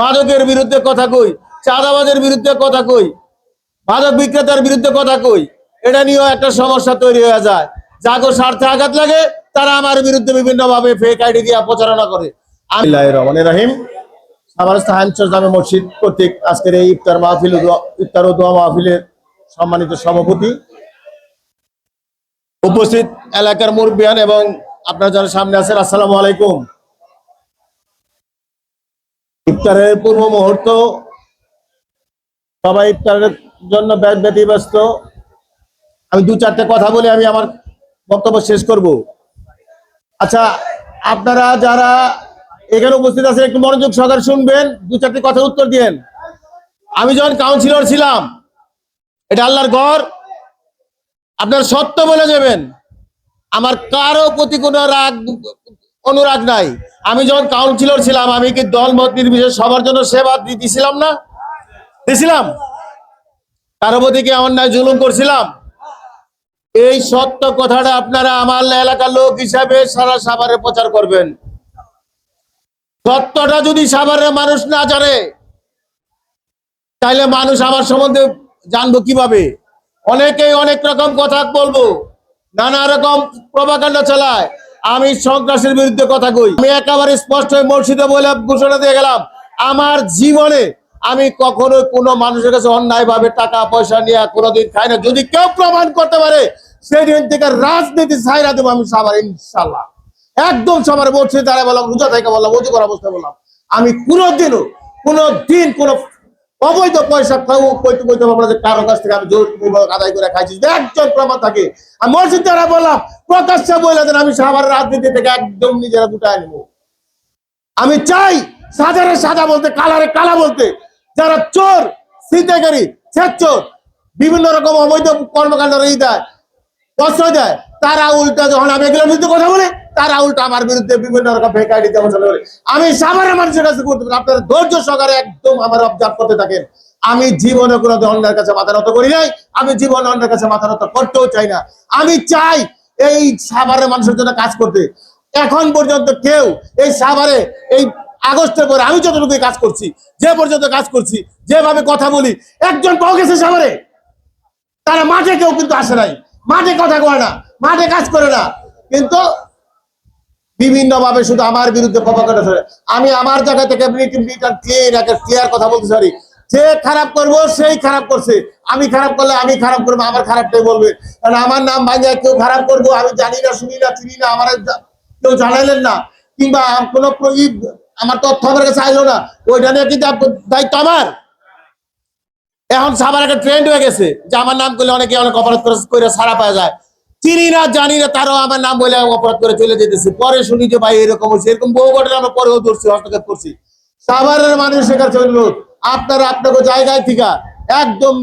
মাদকের বিরুদ্ধে কথা কই চাঁদাবাজের বিরুদ্ধে কথা কই মাদক বিক্রেতার বিরুদ্ধে কথা কই এটা নিয়েও একটা সমস্যা তৈরি হয়ে যায়। যাগো স্বার্থে আঘাত লাগে তারা আমার বিরুদ্ধে বিভিন্ন ভাবে ফেক আইডি দিয়ে প্রচারণা করে। আমি রহমান রাহিম। আমার স্থান জামে মসজিদ কর্তৃক আজকের এই ইফতার মাহফিল ইফতার ও দোয়া মাহফিলের সম্মানিত সভাপতি। উপস্থিত এলাকার মুরব্বিয়ান এবং আপনার যারা সামনে আছেন আসসালামু আলাইকুম। ইফতারের পূর্ব মুহূর্ত, সবাই ইফতারের জন্য ব্যতিব্যস্ত। আমি দু চারটে কথা বলে আমি আমার বক্তব্য শেষ করব। আচ্ছা আপনারা যারা এখানে উপস্থিত আছেন, একটু মনোযোগ সহকারে শুনবেন, দু চারটে কথা উত্তর দিয়েন। আমি যখন কাউন্সিলর ছিলাম, এটা আল্লাহর ঘর, আপনার সত্য বলে যাবেন, আমার কারও প্রতি কোনো রাগ, অনুরাগ নাই। আমি যখন কাউন্সিলর ছিলাম, আমি কি দল মত নির্বিশেষে সবার জন্য সেবা দিছিলাম না? দিছিলাম। কারও প্রতি কি অন্যায় জুলুম করছিলাম? এই সত্য কথাটা আপনারা আমার এলাকার লোক হিসাবে সারা সাভারে প্রচার করবেন। সত্যটা যদি সাভারের মানুষ না জানে তাহলে মানুষ আমার সম্বন্ধে জানব কীভাবে? অনেকেই অনেক রকম কথা বলব, নানা রকম প্রভাকাণ্ড চালায়। আমি সন্ত্রাসের বিরুদ্ধে কথা কই। আমি একেবারে স্পষ্ট মসজিদে বলে ঘোষণা দিয়ে গেলাম, আমার জীবনে আমি কখনো কোনো মানুষের কাছে অন্যায় ভাবে টাকা, পয়সা নিয়ে কোনোদিন খাই না। যদি কেউ প্রমাণ করতে পারে, সেদিন থেকে রাজনীতি ছাইরা দেবো আমি সবার ইনশাল্লাহ একদম সবার মসজিদ দাঁড়ায় বললাম, রোজা থেকে বললাম, অজু করা অবস্থায় বললাম। আমি কোনোদিনও কোনো দিন কোনো অবৈধ পয়সা কইতে কইতে না যে কারও কাছ থেকে আমি জোর পূর্বক আদায় করে খাইছি। একজন প্রমাণ থাকে, আর মসজিদ দ্বারা বললাম, প্রকাশ্যে বলে দেন আমি সাভার রাজনীতি থেকে একদম নিজেরা গুটায় নেব। আমি চাই সাজারে সাজা বলতে, কালারে কালা বলতে, যারা চোর, ছিনতাইকারী চোর বিভিন্ন রকম অবৈধ কর্মকাণ্ড ই দেয়, প্রশ্রয় দেয়, তারা উল্টা যখন আমি এগুলোর বিরুদ্ধে কথা বলি তারা উল্টা আমার বিরুদ্ধে বিভিন্ন রকম আইডি দেওয়া বলে আমি সাভারের মানুষের কাছে করতে পারি, আপনারা ধৈর্য সহকারে একদম আমার অবজার্ভ করতে থাকেন। আমি জীবনে কোনো অন্যের কাছে মাথা নত করি নাই, আমি জীবনে অন্যের কাছে মাথা নত করতেও চাই না। আমি চাই এই সাভারের মানুষের জন্য কাজ করতে। এখন পর্যন্ত কেউ এই সাভারে, এই আগস্টের পরে আমি যতটুকু কাজ করছি, যে পর্যন্ত কাজ করছি, যেভাবে কথা বলি, একজন পাওয়া গেছে সাভারে, তারা মাঠে কেউ কিন্তু আসে নাই। মাঠে কথা কয় না, মাঠে কাজ করে না। কিন্তু বিভিন্ন ভাবে শুধু আমার বিরুদ্ধে আমি আমার জায়গা থেকে ক্লিয়ার কথা বলতে পারি। যে খারাপ করব, সেই খারাপ করছে। আমি খারাপ করলে আমি খারাপ করব, আমার খারাপটাই বলবে। কারণ আমার নাম ভাঙিয়া কেউ খারাপ করব, আমি জানি না, শুনি না, চিনি না, আমার কেউ জানাইলেন না। কিংবা কোনো আমার তথ্য আমার কাছে আইলো না। ওইটা নিয়ে কিন্তু দায়িত্ব আমার। এখন সাবার একটা ট্রেন্ড হয়ে গেছে। যে আমার নাম করলে অনেকে অনেক অপরাধ করে সারা পাওয়া যায়। চিনি না জানি না, তারও আমার নাম বলে অপরাধ করে চলে যেতেছে। পরে শুনি যে ভাই এরকম এরকম বহু ঘটনা আমরা পরেও ধরছি, হস্তক্ষেপ করছি। সাভারের মানুষ শেখার জন্য আপনারা আপনাকে জায়গায় থেকে একদম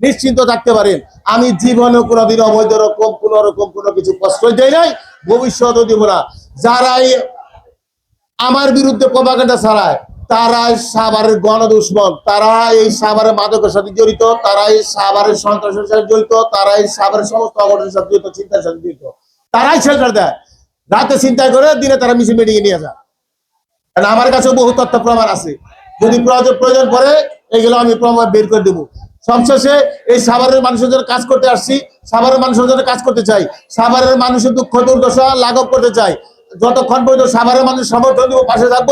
নিশ্চিন্ত থাকতে পারেন। আমি জীবনে কোনোদিন অবৈধ রকম, কোন রকম কোনো কিছু প্রশ্রয় দেয় নাই, ভবিষ্যতেও দিব না। যারাই আমার বিরুদ্ধে প্রভাকাণ্ডা ছাড়ায় তারা সাভারের গণদুশ্মন তারা এই সাভারের মাদকের সাথে জড়িত তারা এই সাভারের সন্ত্রাসের সাথে জড়িত তারা এই সাভারের সমস্ত অঘটনের সাথে জড়িত, চিন্তার সাথে জড়িত। তারাই শেল্টার দেয়। রাতে চিন্তা করে দিনে তারা মিছিল মিটিং নিয়ে যায়। কারণ আমার কাছে বহু তথ্য প্রমাণ আছে। যদি প্রয়োজন প্রয়োজন পড়ে, এগুলো আমি প্রমাণ বের করে দেবো। সবশেষে এই সাভারের মানুষের জন্য কাজ করতে আসছি। সাভারের মানুষের জন্য কাজ করতে চাই। সাভারের মানুষের দুঃখ দুর্দশা লাঘব করতে চাই। যতক্ষণ পর্যন্ত সাভারের মানুষ সমর্থন দিব, পাশে থাকব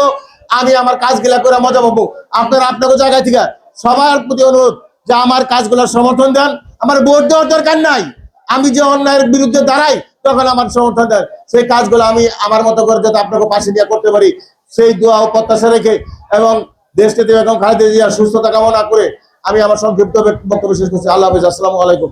আমি আমার কাজগুলা করে মজা পাবো। আপনারা আপনাকে জায়গায় থেকে সবার প্রতি অনুরোধ যে আমার কাজগুলোর সমর্থন দেন। আমার ভোট দেওয়ার দরকার নাই। আমি যে অন্যায়ের বিরুদ্ধে দাঁড়াই, তখন আমার সমর্থন দেন। সেই কাজগুলো আমি আমার মতো করে যাতে আপনাকে পাশে দিয়ে করতে পারি। সেই দোয়া ও প্রত্যাশা রেখে এবং দেশটিতে এবং খালেদা জিয়ার সুস্থতা কামনা করে আমি আমার সংক্ষিপ্ত বক্তব্য শেষ করছি। আল্লাহ হাফিজ। আসসালামু আলাইকুম।